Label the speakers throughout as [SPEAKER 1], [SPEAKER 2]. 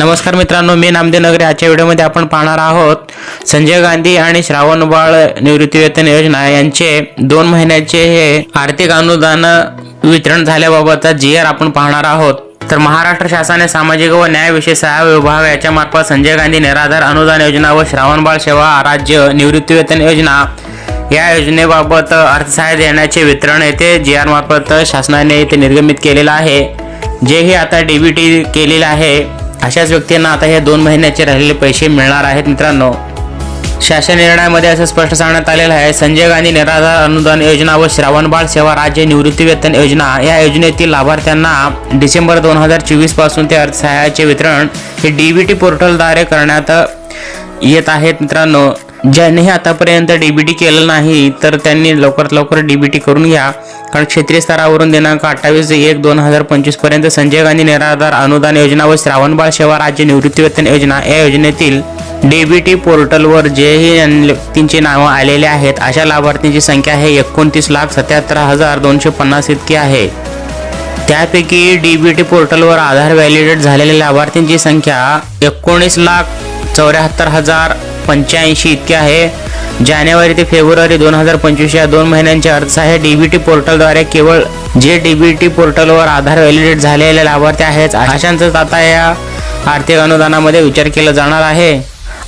[SPEAKER 1] नमस्कार मित्रांनो मी नामदेव नगरे. आजच्या व्हिडिओमध्ये आपण पाहणार आहोत संजय गांधी आणि श्रावण बाळ निवृत्तीवेतन योजना यांचे दोन महिन्याचे हे आर्थिक अनुदान वितरण झाल्याबाबतचा जी आर आपण पाहणार आहोत. तर महाराष्ट्र शासनाने सामाजिक व न्यायविषयी विषय विभाग याच्या मार्फत संजय गांधी निराधार अनुदान योजना व श्रावण बाळ सेवा राज्य निवृत्तीवेतन योजना या योजनेबाबत अर्थसहाय्य देण्याचे वितरण येथे जी आर मार्फत शासनाने येथे निर्गमित केलेलं आहे. जे हे आता डीबीटी केलेलं आहे. अशाच व्यक्तींना आता हे दोन महिन्याचे राहिलेले पैसे मिळणार आहेत मित्रांनो. शासन निर्णयामध्ये असं स्पष्ट सांगण्यात आलेलं आहे संजय गांधी निराधार अनुदान योजना व श्रावणबाळ सेवा राज्य निवृत्ती वेतन योजना या योजनेतील लाभार्थ्यांना डिसेंबर दोन हजार चोवीसपासून ते अर्थसहाय्याचे वितरण हे डी व्ही टी पोर्टलद्वारे करण्यात येत आहेत मित्रांनो. ज्यांनी आतापर्यंत डीबीटी केलं नाही तर त्यांनी लवकरात लवकर डीबीटी करून घ्या. कारण क्षेत्रीय स्तरावरून दिनांक अठ्ठावीस एक दोन हजार पंचवीसपर्यंत संजय गांधी निराधार अनुदान योजना व श्रावणबाळ सेवा राज्य निवृत्तीवेतन योजना या योजनेतील डीबीटी पोर्टलवर जेही व्यक्तींची नावं आलेले आहेत अशा लाभार्थींची संख्या आहे एकोणतीस लाख सत्याहत्तर हजार दोनशे पन्नास इतकी आहे. त्यापैकी डीबीटी पोर्टलवर आधार व्हॅलिडेट झालेल्या लाभार्थींची संख्या एकोणीस लाख चौऱ्याहत्तर हजार पंच्याऐंशी इतके आहे. जानेवारी ते फेब्रुवारी दोन हजार पंचवीस या दोन महिन्यांचे अर्थसहाय्य डीबीटी पोर्टलद्वारे केवळ जे डीबीटी पोर्टलवर आधार व्हॅलिडेट झालेले लाभार्थी आहेत अशांचाच आता या आर्थिक अनुदानामध्ये विचार केला जाणार आहे.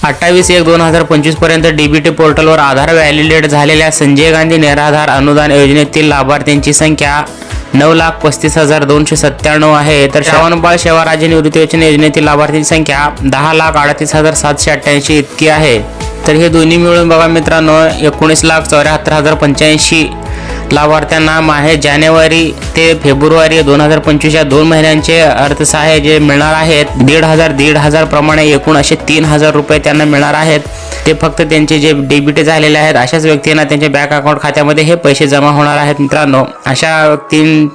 [SPEAKER 1] अठ्ठावीस एक दोन हजार पंचवीसपर्यंत डीबीटी पोर्टलवर आधार व्हॅलिडेट झालेल्या संजय गांधी निराधार अनुदान योजनेतील लाभार्थ्यांची संख्या नऊ लाख पस्तीस हजार दोनशे सत्त्याण्णव आहे. तर श्रावणबाळ सेवा राज्य निवृत्ती वेतन योजनेतील लाभार्थींची संख्या दहा लाख अडतीस हजार सातशे अठ्ठ्याऐंशी इतकी आहे. तर हे दोन्ही मिळून बघा मित्रांनो एकोणीस लाख चौऱ्याहत्तर हजार पंच्याऐंशी लाभार्थ्यांना माहे जानेवारी ते फेब्रुवारी दोन हजार पंचवीस या दोन महिन्यांचे अर्थसहाय्य जे मिळणार आहेत दीड हजार दीड हजार प्रमाणे एकूण असे तीन हजार रुपये त्यांना मिळणार आहेत. ते फक्त त्यांचे जे डेबिट झालेले आहेत अशाच व्यक्तींना त्यांच्या बँक अकाउंट खात्यामध्ये हे पैसे जमा होणार आहेत मित्रांनो. अशा व्यक्तीं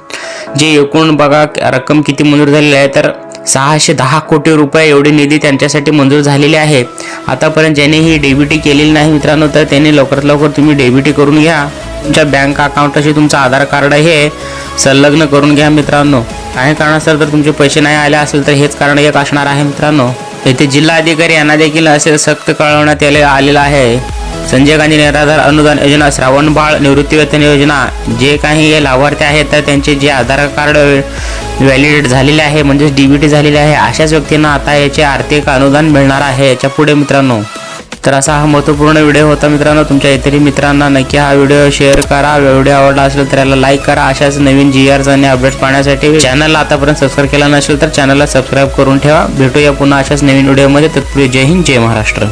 [SPEAKER 1] जे एकूण बघा रक्कम किती मंजूर झालेली आहे तर सहाशे दहा कोटी रुपये एवढी निधी त्यांच्यासाठी मंजूर झालेली आहे. आतापर्यंत ज्याने ही डेबिटी केलेली नाही मित्रांनो तर त्यांनी लवकरात लवकर तुम्ही डेबिटी करून घ्या. तुमच्या बँक अकाउंटशी तुमचं आधार कार्ड हे संलग्न करून घ्या मित्रांनो. काही कारणास्तव जर तुमचे पैसे नाही आले असेल तर हेच कारण एक असणार आहे मित्रांनो. येथे जिल्हाधिकारी यांना देखील असे सक्त कळवण्यात आले आलेलं आहे. संजय गांधी निराधार अनुदान योजना श्रावण बाळ निवृत्तीवेतन योजना जे काही हे लाभार्थी आहेत तर त्यांचे जे आधार कार्ड व्हॅलिडेट झालेले आहे म्हणजेच डी बी टी झालेले आहे अशाच व्यक्तींना आता याचे आर्थिक अनुदान मिळणार आहे. याच्यापुढे मित्रांनो तर असा हा महत्त्वपूर्ण व्हिडिओ होता मित्रांनो. तुमच्या इतरही मित्रांना नक्की हा व्हिडिओ शेअर करा. व्हिडिओ आवडला असेल तर याला लाईक करा. अशाच नवीन जी आर्स आणि अपडेट्स पाहण्यासाठी चॅनलला आतापर्यंत सबस्क्राईब केला नसेल तर चॅनलला सबस्क्राईब करून ठेवा. भेटूया पुन्हा अशाच नवीन व्हिडिओमध्ये तत्पूर्वी जय हिंद जय महाराष्ट्र.